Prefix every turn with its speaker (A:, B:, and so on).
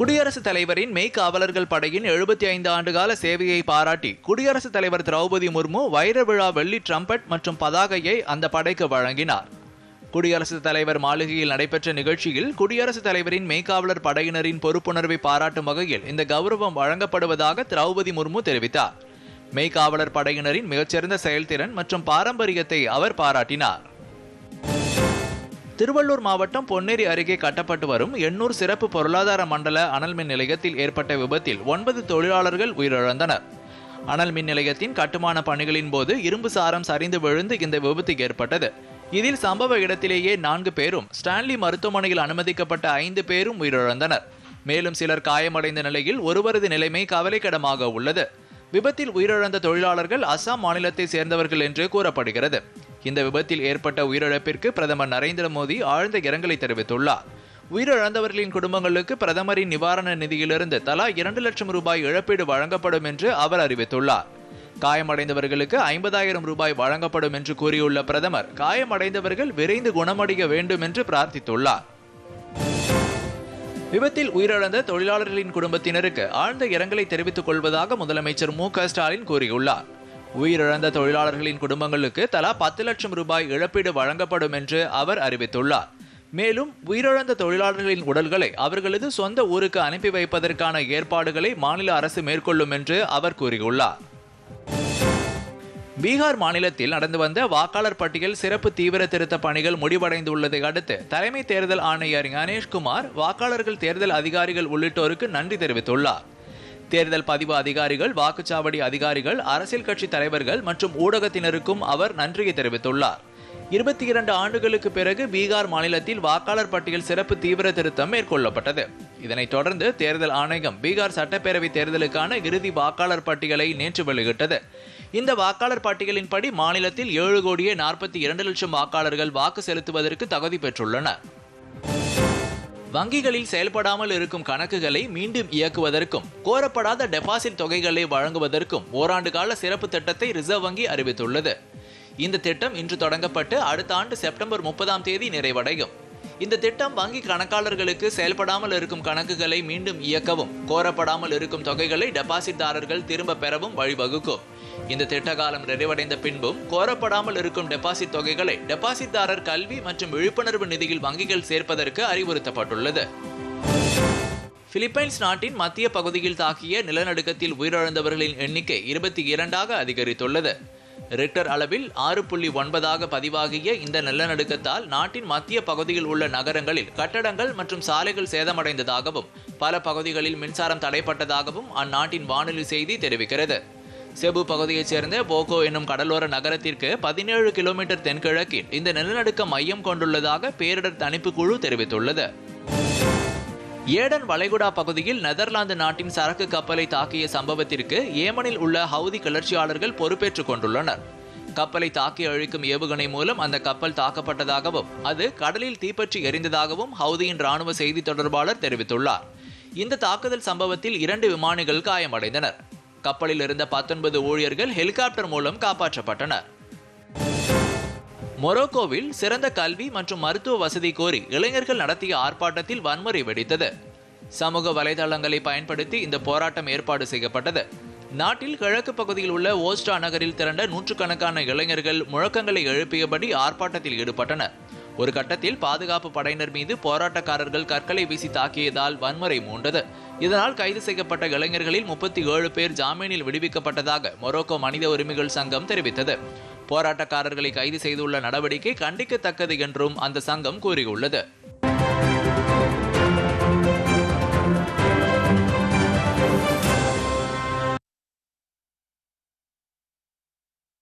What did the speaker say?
A: குடியரசுத் தலைவரின் மெய்காவலர்கள் படையின் எழுபத்தி ஐந்து ஆண்டுகால சேவையை பாராட்டி குடியரசுத் தலைவர் திரௌபதி முர்மு வைர விழா வெள்ளி ட்ரம்பட் மற்றும் பதாகையை அந்த படைக்கு வழங்கினார். குடியரசுத் தலைவர் மாளிகையில் நடைபெற்ற நிகழ்ச்சியில் குடியரசுத் தலைவரின் மெய்காவலர் படையினரின் பொறுப்புணர்வை பாராட்டும் வகையில் இந்த கௌரவம் வழங்கப்படுவதாக திரௌபதி முர்மு தெரிவித்தார். மெய்காவலர் படையினரின் மிகச்சிறந்த செயல்திறன் மற்றும் பாரம்பரியத்தை அவர் பாராட்டினார். திருவள்ளூர் மாவட்டம் பொன்னேரி அருகே கட்டப்பட்டு வரும் எண்ணூர் சிறப்பு பொருளாதார மண்டல அனல் மின் நிலையத்தில் ஏற்பட்ட விபத்தில் ஒன்பது தொழிலாளர்கள் உயிரிழந்தனர். அனல் மின் நிலையத்தின் கட்டுமான பணிகளின் போது இரும்பு சாரம் சரிந்து விழுந்து இந்த விபத்து ஏற்பட்டது. இதில் சம்பவ இடத்திலேயே நான்கு பேரும் ஸ்டான்லி மருத்துவமனையில் அனுமதிக்கப்பட்ட ஐந்து பேரும் உயிரிழந்தனர். மேலும் சிலர் காயமடைந்த நிலையில் ஒருவரது நிலைமை கவலைக்கிடமாக உள்ளது. விபத்தில் உயிரிழந்த தொழிலாளர்கள் அசாம் மாநிலத்தை சேர்ந்தவர்கள் என்று கூறப்படுகிறது. இந்த விபத்தில் ஏற்பட்ட உயிரிழப்பிற்கு பிரதமர் நரேந்திர மோடி ஆழ்ந்த இரங்கலை தெரிவித்துள்ளார். உயிரிழந்தவர்களின் குடும்பங்களுக்கு பிரதமரின் நிவாரண நிதியிலிருந்து தலா இரண்டு லட்சம் ரூபாய் இழப்பீடு வழங்கப்படும் என்று அவர் அறிவித்துள்ளார். காயமடைந்தவர்களுக்கு ஐம்பதாயிரம் ரூபாய் வழங்கப்படும் என்று கூறியுள்ள பிரதமர் காயமடைந்தவர்கள் விரைந்து குணமடைய வேண்டும் என்று பிரார்த்தித்துள்ளார். விபத்தில் உயிரிழந்த தொழிலாளர்களின் குடும்பத்தினருக்கு ஆழ்ந்த இரங்கலை தெரிவித்துக் கொள்வதாக முதலமைச்சர் மு க ஸ்டாலின் கூறியுள்ளார். உயிரிழந்த தொழிலாளர்களின் குடும்பங்களுக்கு தலா பத்து லட்சம் ரூபாய் இழப்பீடு வழங்கப்படும் என்று அவர் அறிவித்துள்ளார். மேலும் உயிரிழந்த தொழிலாளர்களின் உடல்களை அவர்களது சொந்த ஊருக்கு அனுப்பி வைப்பதற்கான ஏற்பாடுகளை மாநில அரசு மேற்கொள்ளும் என்று அவர் கூறியுள்ளார். பீகார் மாநிலத்தில் நடந்து வந்த வாக்காளர் பட்டியல் சிறப்பு தீவிர திருத்த பணிகள் முடிவடைந்துள்ளதை அடுத்து தலைமை தேர்தல் ஆணையர் ஞானேஷ்குமார் வாக்காளர்கள் தேர்தல் அதிகாரிகள் உள்ளிட்டோருக்கு நன்றி தெரிவித்துள்ளார். தேர்தல் பதிவு அதிகாரிகள் வாக்குச்சாவடி அதிகாரிகள் அரசியல் கட்சி தலைவர்கள் மற்றும் ஊடகத்தினருக்கும் அவர் நன்றியை தெரிவித்துள்ளார். இருபத்தி இரண்டு ஆண்டுகளுக்கு பிறகு பீகார் மாநிலத்தில் வாக்காளர் பட்டியல் சிறப்பு தீவிர திருத்தம் மேற்கொள்ளப்பட்டது. இதனைத் தொடர்ந்து தேர்தல் ஆணையம் பீகார் சட்டப்பேரவை தேர்தலுக்கான இறுதி வாக்காளர் பட்டியலை நேற்று வெளியிட்டது. இந்த வாக்காளர் பட்டியலின்படி மாநிலத்தில் ஏழு கோடியே நாற்பத்தி இரண்டு லட்சம் வாக்காளர்கள் வாக்கு செலுத்துவதற்கு தகுதி பெற்றுள்ளனர். வங்கிகளில் செயல்படாமல் இருக்கும் கணக்குகளை மீண்டும் இயக்குவதற்கும் கோரப்படாத டெபாசிட் தொகைகளை வழங்குவதற்கும் ஓராண்டு கால சிறப்பு திட்டத்தை ரிசர்வ் வங்கி அறிவித்துள்ளது. இந்த திட்டம் இன்று தொடங்கப்பட்டு அடுத்த ஆண்டு செப்டம்பர் முப்பதாம் தேதி நிறைவடையும். இந்த திட்டம் வங்கி கணக்காளர்களுக்கு செயல்படாமல் இருக்கும் கணக்குகளை மீண்டும் இயக்கவும் கோரப்படாமல் இருக்கும் தொகைகளை டெபாசிட்தாரர்கள் திரும்ப பெறவும் வழிவகுக்கும். இந்த திட்ட காலம் நிறைவடைந்த பின்பும் கோரப்படாமல் இருக்கும் டெபாசிட் தொகைகளை டெபாசிட்தாரர் கல்வி மற்றும் விழிப்புணர்வு நிதியில் வங்கிகள் சேர்ப்பதற்கு அறிவுறுத்தப்பட்டுள்ளது. பிலிப்பைன்ஸ் நாட்டின் மத்திய பகுதியில் தாக்கிய நிலநடுக்கத்தில் உயிரிழந்தவர்களின் எண்ணிக்கை இருபத்தி இரண்டாக அதிகரித்துள்ளது. ரெக்டர் அளவில் ஆறு புள்ளி ஒன்பதாக பதிவாகிய இந்த நிலநடுக்கத்தால் நாட்டின் மத்திய பகுதியில் உள்ள நகரங்களில் கட்டடங்கள் மற்றும் சாலைகள் சேதமடைந்ததாகவும் பல பகுதிகளில் மின்சாரம் தடைப்பட்டதாகவும் அந்நாட்டின் வானொலி செய்தி தெரிவிக்கிறது. செபு பகுதியைச் சேர்ந்த போகோ என்னும் கடலோர நகரத்திற்கு பதினேழு கிலோமீட்டர் தென்கிழக்கில் இந்த நிலநடுக்கம் மையம் கொண்டுள்ளதாக பேரிடர் தணிப்பு குழு தெரிவித்துள்ளது. ஏடன் வளைகுடா பகுதியில் நெதர்லாந்து நாட்டின் சரக்கு கப்பலை தாக்கிய சம்பவத்திற்கு ஏமனில் உள்ள ஹவுதி கிளர்ச்சியாளர்கள் பொறுப்பேற்றுக் கொண்டுள்ளனர். கப்பலை தாக்கி அழிக்கும் ஏவுகணை மூலம் அந்த கப்பல் தாக்கப்பட்டதாகவும் அது கடலில் தீப்பற்றி எரிந்ததாகவும் ஹவுதியின் ராணுவ செய்தி தொடர்பாளர் தெரிவித்துள்ளார். இந்த தாக்குதல் சம்பவத்தில் இரண்டு விமானிகள் காயமடைந்தனர். கப்பலில் இருந்த பத்தொன்பது ஊழியர்கள் ஹெலிகாப்டர் மூலம் காப்பாற்றப்பட்டனர். மொரோக்கோவில் சிறந்த கல்வி மற்றும் மருத்துவ வசதி கோரி இளைஞர்கள் நடத்திய ஆர்ப்பாட்டத்தில் வன்முறை வெடித்தது. சமூக வலைதளங்களை பயன்படுத்தி இந்த போராட்டம் ஏற்பாடு செய்யப்பட்டது. நாட்டில் கிழக்கு பகுதியில் உள்ள ஓஸ்டா நகரில் திரண்ட நூற்றுக்கணக்கான இளைஞர்கள் முழக்கங்களை எழுப்பியபடி ஆர்ப்பாட்டத்தில் ஈடுபட்டனர். ஒரு கட்டத்தில் பாதுகாப்பு படையினர் மீது போராட்டக்காரர்கள் கற்களை வீசி தாக்கியதால் வன்முறை மூண்டது. இதனால் கைது செய்யப்பட்ட இளைஞர்களில் முப்பத்தி ஏழு பேர் ஜாமீனில் விடுவிக்கப்பட்டதாக மொரோக்கோ மனித உரிமைகள் சங்கம் தெரிவித்தது. போராட்டக்காரர்களை கைது செய்துள்ள நடவடிக்கை கண்டிக்கத்தக்கது என்றும் அந்த சங்கம் கூறியுள்ளது